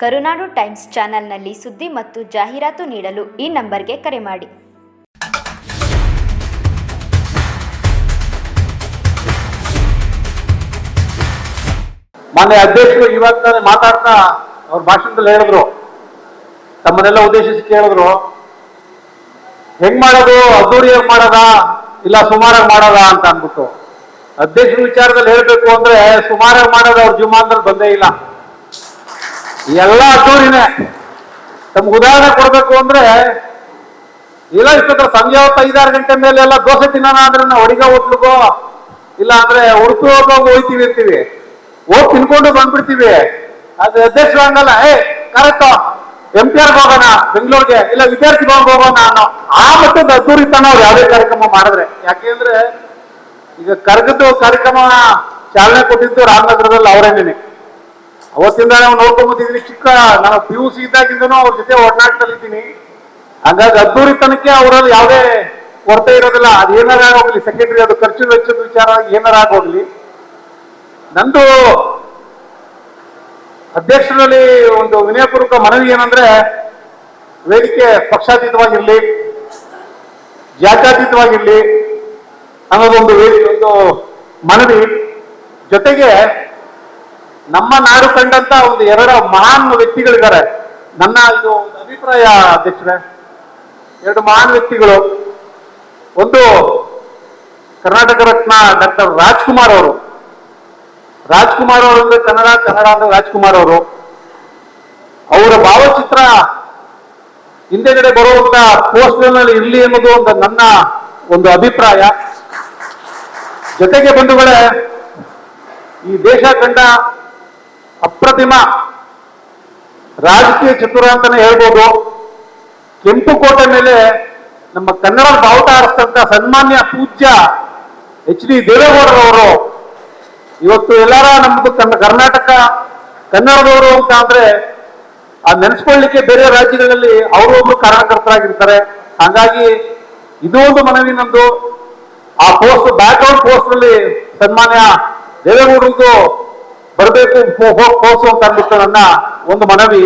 ಕರುನಾಡು times ಚಾನೆಲ್ನಲ್ಲಿ ಸುದ್ದಿ ಮತ್ತು ಜಾಹೀರಾತು ನೀಡಲು ಈ ನಂಬರ್ಗೆ ಕರೆ ಮಾಡಿ. ಮಾನ್ಯ ಅಧ್ಯಕ್ಷರು ಇವತ್ತ ಮಾತಾಡ್ತಾ ಅವ್ರ ಭಾಷಣದಲ್ಲಿ ಹೇಳಿದ್ರು. ತಮ್ಮನ್ನೆಲ್ಲ ಉದ್ದೇಶಿಸಿ ಕೇಳಿದ್ರು. ಹೆಂಗ್ ಮಾಡೋದು ಅದ್ದೂರಿಯಾಗಿ ಮಾಡೋದಾ, ಇಲ್ಲ ಸುಮಾರಾಗಿ ಮಾಡೋದಾ ಅಂತ ಅಂದ್ಬಿಟ್ಟು. ಅಧ್ಯಕ್ಷರ ವಿಚಾರದಲ್ಲಿ ಹೇಳ್ಬೇಕು ಅಂದ್ರೆ ಸುಮಾರಾಗಿ ಮಾಡೋದು ಅವ್ರ ಜೀವಮಾನದಲ್ಲಿ ಬಂದೇ ಇಲ್ಲ. ಎಲ್ಲ ಅದ್ದೂರಿನೇ ತಮ್ಗೆ ಉದಾಹರಣೆ ಕೊಡಬೇಕು ಅಂದ್ರೆ, ಇಲ್ಲ ಇಷ್ಟತ್ರ ಸಂಜೆ ಹೊತ್ತು ಐದಾರು ಗಂಟೆ ಮೇಲೆ ಎಲ್ಲ ದೋಸೆ ತಿನ್ನೋಣ ಅಂದ್ರೆ ನಾವು ಅಡಿಗೆ ಹೋಟ್ಲಿಗೋ, ಇಲ್ಲ ಅಂದ್ರೆ ಉಡುಪಿ ಹೋಗೋಗು ಹೋಯ್ತೀವಿ ಇರ್ತೀವಿ. ಹೋಗಿ ತಿನ್ಕೊಂಡು ಬಂದ್ಬಿಡ್ತೀವಿ. ಅದು ಅಧ್ಯಕ್ಷ ಹಂಗಲ್ಲ ಏ, ಕರೆಕ್ಟ್ ಎಂ ಪಿ ಆರ್ ಹೋಗೋಣ, ಬೆಂಗಳೂರಿಗೆ, ಇಲ್ಲ ವಿದ್ಯಾರ್ಥಿ ಭವನ್ಗೆ ಹೋಗೋಣ ಅನ್ನೋ ಆ ಮಟ್ಟದ ಅದ್ದೂರಿತನ ಅವ್ರು ಯಾವುದೇ ಕಾರ್ಯಕ್ರಮ ಮಾಡಿದ್ರೆ. ಯಾಕೆಂದ್ರೆ ಈಗ ಕರ್ಗದ್ದು ಕಾರ್ಯಕ್ರಮ ಚಾಲನೆ ಕೊಟ್ಟಿದ್ದು ರಾಮನಗರದಲ್ಲಿ ಅವರೇನೇನೆ ಅವತ್ತಿಂದ ನಾವು ನೋಡ್ಕೊಂಬತ್ತಿದ್ದೀನಿ ಚಿಕ್ಕ ನಾನು ಪಿ ಯು ಸಿ ಇದ್ದಾಗಿಂದನೂ ಅವ್ರ ಜೊತೆ ಇದ್ದೀನಿ ಹಂಗಾಗಿ ಅದ್ದೂರಿ ತನಕ ಅವರಲ್ಲಿ ಯಾವುದೇ ಕೊರತೆ ಇರೋದಿಲ್ಲ. ಅದು ಏನಾರ ಆಗೋಗ್ಲಿ ಸೆಕೆಂಡ್ರಿ ಅದು ಖರ್ಚು ವೆಚ್ಚದ ವಿಚಾರ, ಏನಾರ ಆಗೋಗ್ಲಿ. ನಂದು ಅಧ್ಯಕ್ಷರಲ್ಲಿ ಒಂದು ವಿನಯಪೂರ್ವಕ ಮನವಿ ಏನಂದ್ರೆ, ವೇದಿಕೆ ಪಕ್ಷಾತೀತವಾಗಿರ್ಲಿ, ಜಾತ್ಯಾತೀತವಾಗಿರ್ಲಿ ಅನ್ನೋದೊಂದು ವೇದಿಕೆ ಒಂದು ಮನವಿ. ಜೊತೆಗೆ ನಮ್ಮ ನಾಡು ಕಂಡಂತ ಒಂದು ಎರಡು ಮಹಾನ್ ವ್ಯಕ್ತಿಗಳಿದ್ದಾರೆ. ನನ್ನ ಇದು ಒಂದು ಅಭಿಪ್ರಾಯ ಅಧ್ಯಕ್ಷರೇ, ಎರಡು ಮಹಾನ್ ವ್ಯಕ್ತಿಗಳು. ಒಂದು ಕರ್ನಾಟಕ ರತ್ನ ಡಾಕ್ಟರ್ ರಾಜ್ಕುಮಾರ್ ಅವರು. ರಾಜ್ಕುಮಾರ್ ಅವರು ಅಂದ್ರೆ ಕನ್ನಡ ಕನ್ನಡ ಅಂದ್ರೆ ರಾಜ್ಕುಮಾರ್ ಅವರು. ಅವರ ಭಾವಚಿತ್ರ ಹಿಂದೆಗಡೆ ಬರುವಂತ ಪೋಸ್ಟರ್ನಲ್ಲಿ ಇರ್ಲಿ ಅನ್ನೋದು ಒಂದು ನನ್ನ ಒಂದು ಅಭಿಪ್ರಾಯ. ಜೊತೆಗೆ ಬಂಧುಗಳೇ, ಈ ದೇಶ ಕಂಡ ಅಪ್ರತಿಮ ರಾಜಕೀಯ ಚತುರ ಅಂತಾನೆ ಹೇಳ್ಬೋದು. ಕೆಂಪುಕೋಟೆ ಮೇಲೆ ನಮ್ಮ ಕನ್ನಡ ಬಾವುಟ ಹಾರಿಸ್ತಂತ ಸನ್ಮಾನ್ಯ ಪೂಜ್ಯ ಎಚ್ ಡಿ ದೇವೇಗೌಡರವರು. ಇವತ್ತು ಎಲ್ಲಾರ ನಮ್ದು ಕರ್ನಾಟಕ ಕನ್ನಡದವರು ಅಂತ ಅಂದ್ರೆ ಆ ನೆನೆಸ್ಕೊಳ್ಳಿಕ್ಕೆ ಬೇರೆ ರಾಜ್ಯಗಳಲ್ಲಿ ಅವರು ಒಬ್ರು ಕಾರಣಕರ್ತರಾಗಿರ್ತಾರೆ. ಹಾಗಾಗಿ ಇದು ಒಂದು ಮನವಿ ನಮ್ದು ಆ ಪೋಸ್ಟ್ ಬ್ಯಾಕ್ ಗ್ರೌಂಡ್ ಪೋಸ್ಟ್ನಲ್ಲಿ ಸನ್ಮಾನ್ಯ ದೇವೇಗೌಡರಿಗೂ ಬರಬೇಕು ಹೋಗಿ ಅಂತ ಅಂದ್ಬಿಟ್ಟು ನನ್ನ ಒಂದು ಮನವಿ.